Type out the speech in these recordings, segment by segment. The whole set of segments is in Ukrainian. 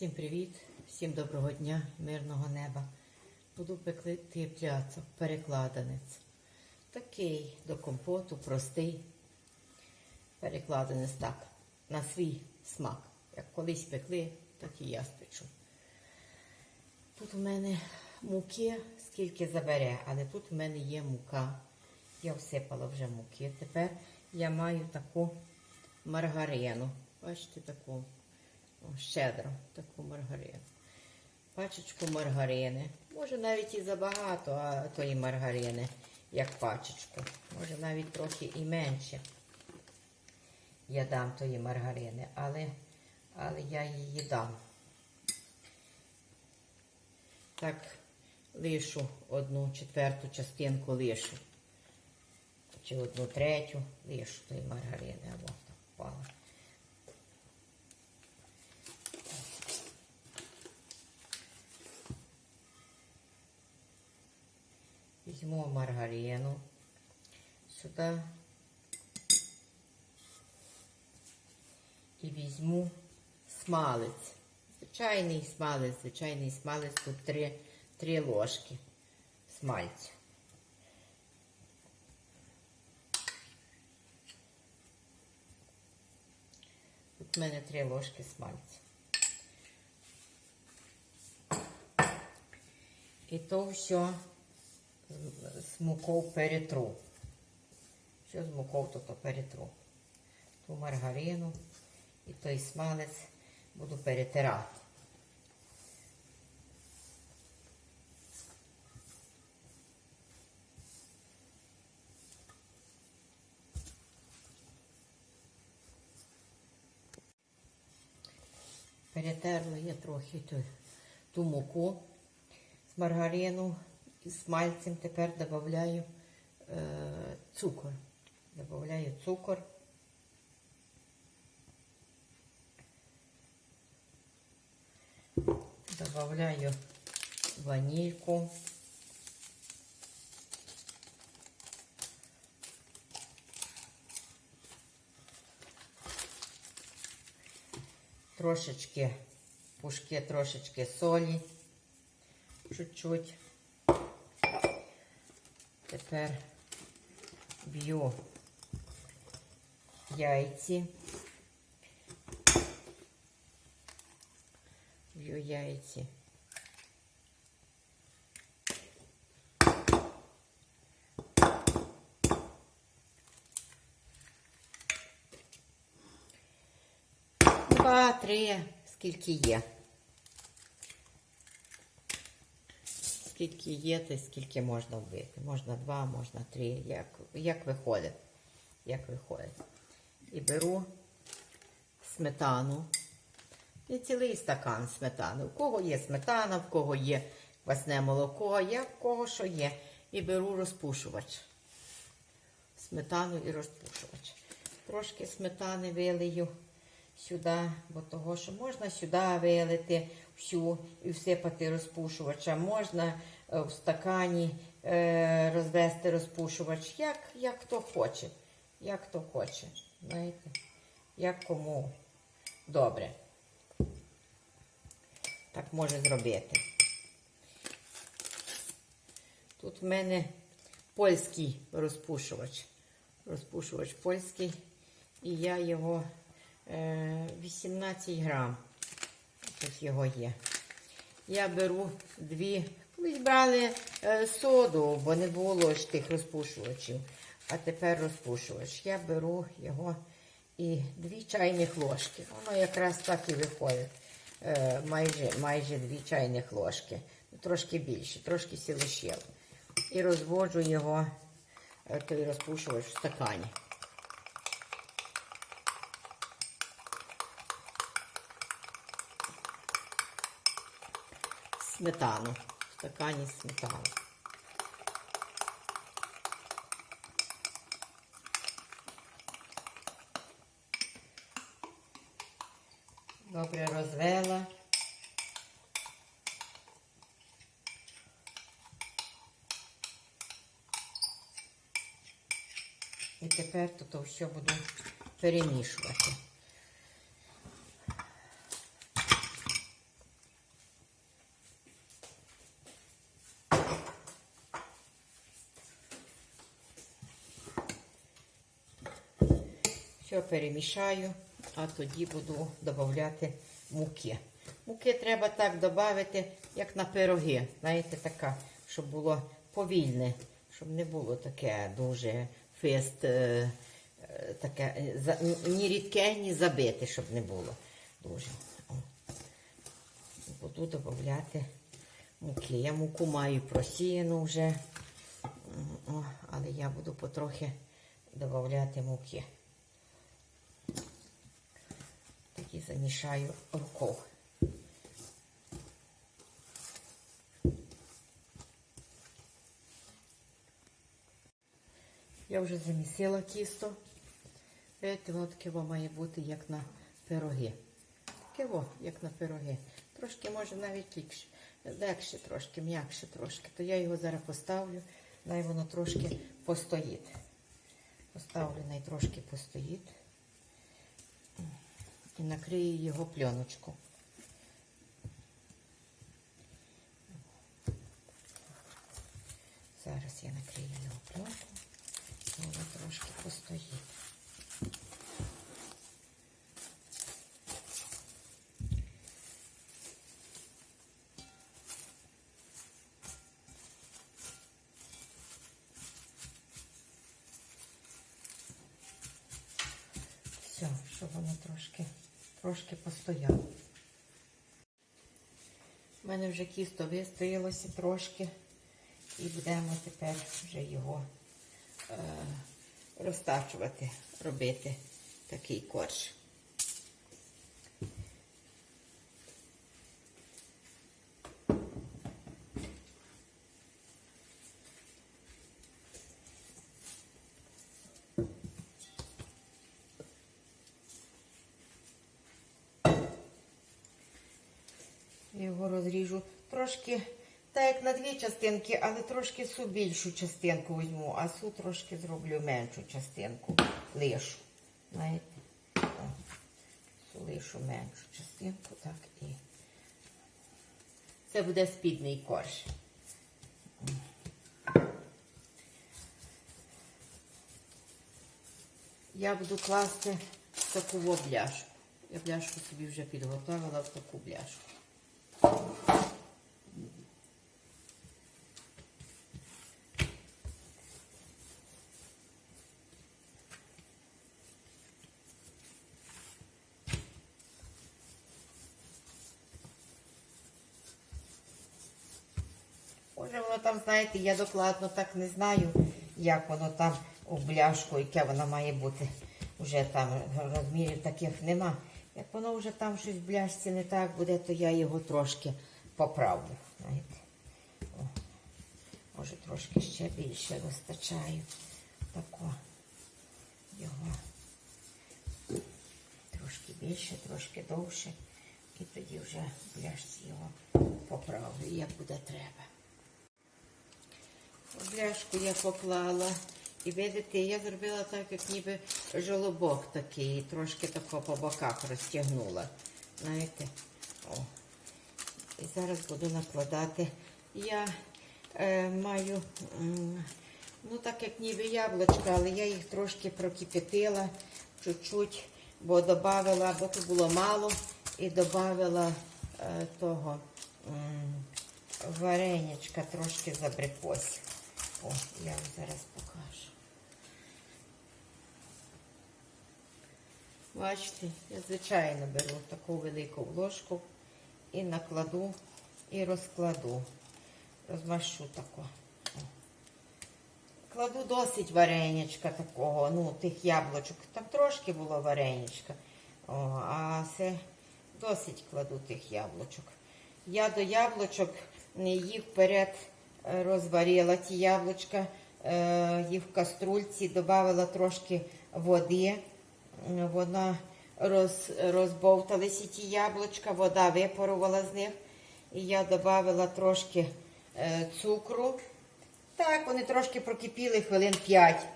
Всім привіт, всім доброго дня, мирного неба. Буду пекти пляцок, перекладенець. Такий до компоту, простий. Перекладенець так, на свій смак. Як колись пекли, так і я спечу. Тут у мене муки, скільки забере, але тут у мене є мука. Я всипала вже муки. Тепер я маю таку маргарину. Бачите, таку о, щедро, таку маргарину. Пачечку маргарини. Може навіть і забагато а, тої маргарини, як пачечку. Може навіть трохи і менше. Я дам тої маргарини, але, але я її дам. Так, лишу одну четверту частинку лишу. Чи одну третю лишу тої маргарини. Або так впала. Візьму маргарину сюди і візьму смалець. Звичайний смалець, звичайний смалець, тут три, три ложки смальцю. Тут в мене три ложки смальцю. І то все з мукою перетру. Що з мукою, то, то перетру. Ту маргарину і той смалець буду перетирати. Перетерла я трохи ту, ту муку з маргарину і з мальцем. Тепер додаю е, цукор. Добавляю цукор. Добавляю ванильку. Трошечки пушки, трошечки солі, чуть-чуть. Тепер б'ю яйці. Б'ю яйці. Два, три, скільки є. Скільки є, то скільки можна вбити. Можна два, можна три, як, як виходить. Як виходить. І беру сметану. І цілий стакан сметани. У кого є сметана, в кого є квасне молоко, я в кого що є. І беру розпушувач. Сметану і розпушувач. Трошки сметани вилию сюди, бо того, що можна сюди вилити всю і всипати розпушувача. Можна е, в стакані е, розвести розпушувач, як, як хто хоче. Як хто хоче. Знаєте, як кому добре. Так може зробити. Тут в мене польський розпушувач. Розпушувач польський. І я його е, 18 грам. Тут його є. Я беру дві. Колись брали е, соду, бо не було ж тих розпушувачів. А тепер розпушувач. Я беру його і дві чайних ложки. Воно якраз так і виходить. Е, майже, майже дві чайних ложки. Ну, Трошки більше, трошки сілишів. І розводжу його, е, той розпушувач в стакані. Сметану. В стакані сметану. Добре розвела. І тепер тут все буду перемішувати. Все перемішаю, а тоді буду додати муки. Муки треба так додати, як на пироги. Знаєте, така, щоб було повільне, щоб не було таке дуже фест, е, е, таке, е, ні рідке, ні забите, щоб не було дуже. Буду додати муки. Я муку маю просіяну вже, але я буду потрохи додати муки. Тоді замішаю рукою. Я вже замісила тісто. Воно таке має бути, як на пироги. Таке во, як на пироги. Трошки може навіть ліпше. Легше трошки, м'якше трошки. То я його зараз поставлю, най воно трошки постоїть. Поставлю, най трошки постоїть. І накрию його пленочку. Зараз я накрию його пленку. і Воно трошки постоїть. Трошки постояло. У мене вже кісто вистоялося трошки. І будемо тепер вже його е, розтачувати, робити такий корж. Розріжу трошки, так як на дві частинки, але трошки су більшу частинку візьму, а су трошки зроблю меншу частинку, лишу. Знаєте? Су лишу меншу частинку, так і. Це буде спідний корж. Я буду класти в таку бляшку. Я бляшку собі вже підготувала в таку бляшку. Може, воно там, знаєте, я докладно так не знаю, як воно там у бляшку, яке воно має бути. Уже там розмірів таких нема. Як воно вже там щось в бляшці не так буде, то я його трошки поправлю. Знаєте. О, може трошки ще більше вистачаю. Тако його трошки більше, трошки довше. І тоді вже бляшці його поправлю, як буде треба. Бляшку я поклала. І видите, я зробила так, як ніби жолобок такий, трошки тако по боках розтягнула. Знаєте? О. І зараз буду накладати. Я е, маю, м, ну так як ніби яблучка, але я їх трошки прокипятила чуть-чуть, бо додавала, бо тут було мало, і додавала е, того м, вареничка трошки з абрикосів. О, я вам зараз покажу. Бачите, я звичайно беру таку велику ложку і накладу і розкладу. Розмашу тако. Кладу досить вареничка такого, ну, тих яблучок. Там трошки було вареничка. О, а це досить кладу тих яблучок. Я до яблучок їх вперед е, розварила ті яблучка, е, їх в каструльці, додавала трошки води. Вона роз, розбовталися ті яблучка, вода випарувала з них. І я додавала трошки е, цукру. Так, вони трошки прокипіли хвилин 5.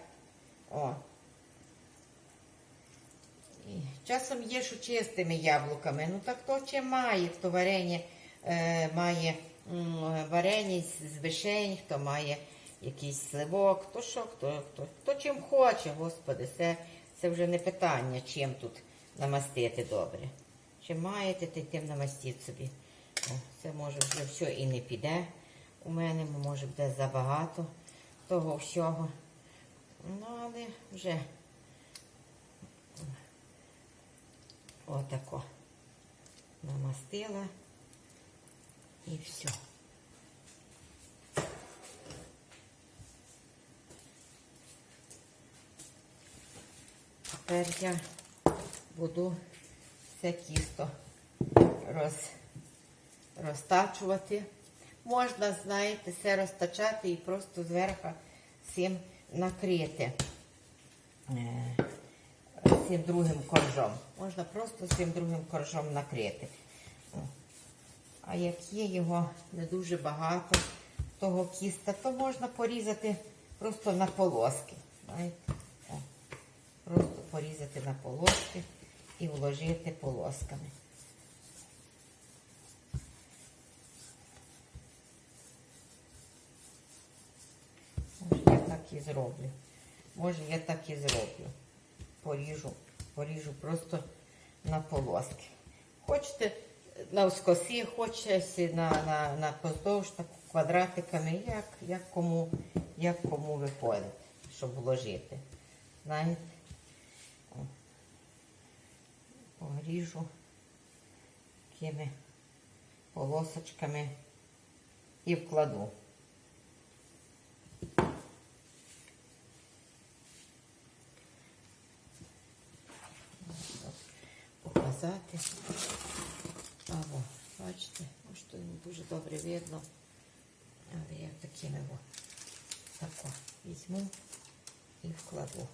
О. Часом є, чистими яблуками. Ну так хто чим має, хто варення е, має варення з- вишень, хто має якийсь сливок, хто що, хто, хто, хто чим хоче, господи, це, Це вже не питання, чим тут намастити добре. Чи маєте, й тим намастіть собі. О, це може вже все і не піде. У мене може буде забагато того всього. Ну, але вже отако намастила і все. Тепер я буду це тісто роз, розтачувати. Можна, знаєте, все розтачати і просто зверху цим накрити е, цим другим коржом. Можна просто цим другим коржом накрити. А як є його не дуже багато, того кіста, то можна порізати просто на полоски. О. Просто порізати на полоски і вложити полосками. Може, я так і зроблю. Може, я так і зроблю. Поріжу, поріжу просто на полоски. Хочете навскоси, хочете на, на, на поздовж так квадратиками, як, як, кому, як кому виходить, щоб вложити. Знаєте? О. Поріжу такими полосочками і вкладу. показати. Або, бачите, ось тут дуже добре видно. Але я такими тако візьму і вкладу.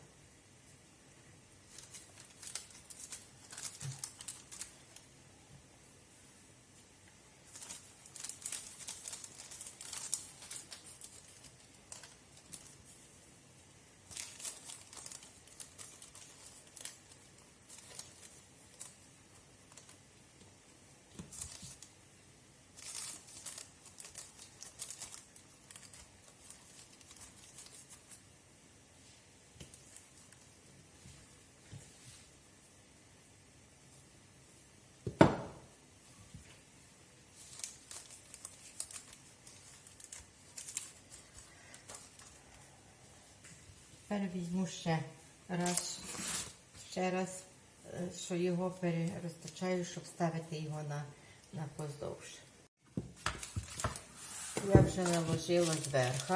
Тепер візьму ще раз, ще раз, е, що його перерозтачаю, щоб ставити його на, на поздовж. Я вже наложила зверху,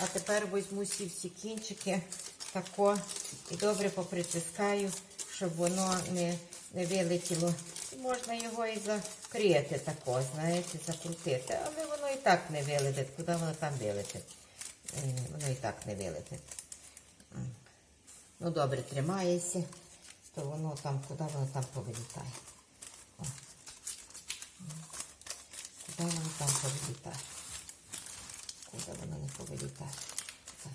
а тепер візьму всі всі кінчики тако і добре попритискаю, щоб воно не, не вилетіло. Можна його і закрити тако, знаєте, закрутити. Але воно і так не вилетить. Куди воно там вилетить? Е, Воно і так не вилетить. Ну, добре, тримається, то воно там, куди воно там повилітає. О. Куди воно там повилітає? Куди воно не повилітає? Так.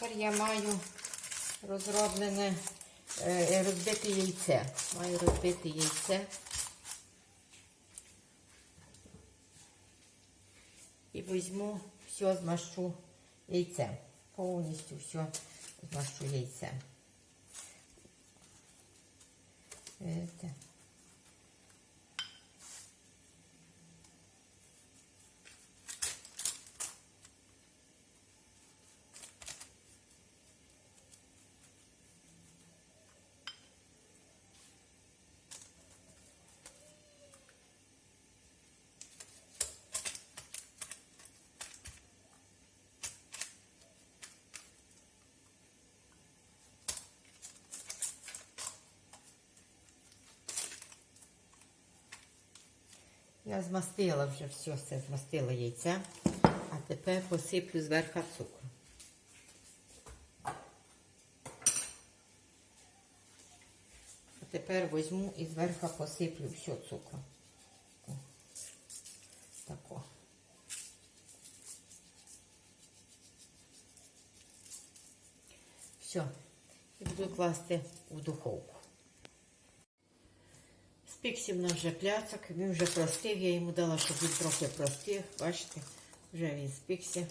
Тепер я маю розроблене е, розбите яйце. Маю розбите яйце. І візьму все, змащу яйцем. Повністю все змащу яйцем. Видите? Я змастила вже все, все змастила яйця, а тепер посиплю зверху цукру. А тепер візьму і зверху посиплю все цукром. О. Тако. Все. І буду класти в духовку. Спікся в нас вже пляцок, він вже простив, я йому дала, щоб він трохи простив. Бачите, вже він спікся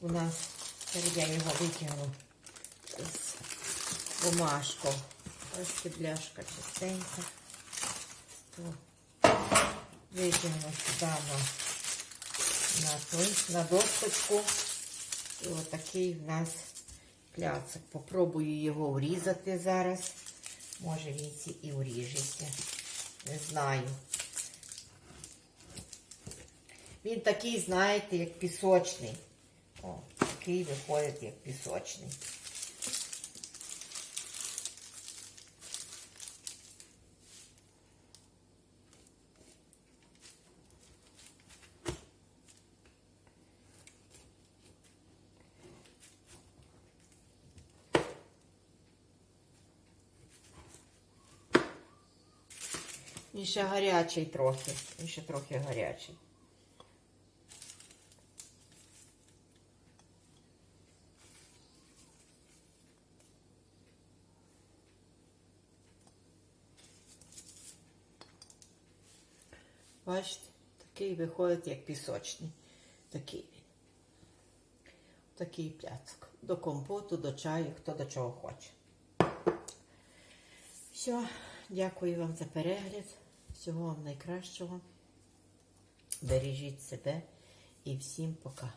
у нас. Я його витягну з бумажку. Ось бляшка чистенька. Витягну сюди на, той- на досточку. І отакий в нас пляцок. Попробую його врізати зараз. Може він і вріжеться. Не знаю. Він такий, знаєте, як пісочний. О, такий виходить, як пісочний. Він ще гарячий трохи. Він ще трохи гарячий. Бачите, такий виходить, як пісочний. Такий він. Такий пляцок. До компоту, до чаю, хто до чого хоче. Все, дякую вам за перегляд. Всього вам найкращого. Бережіть себе і всім пока.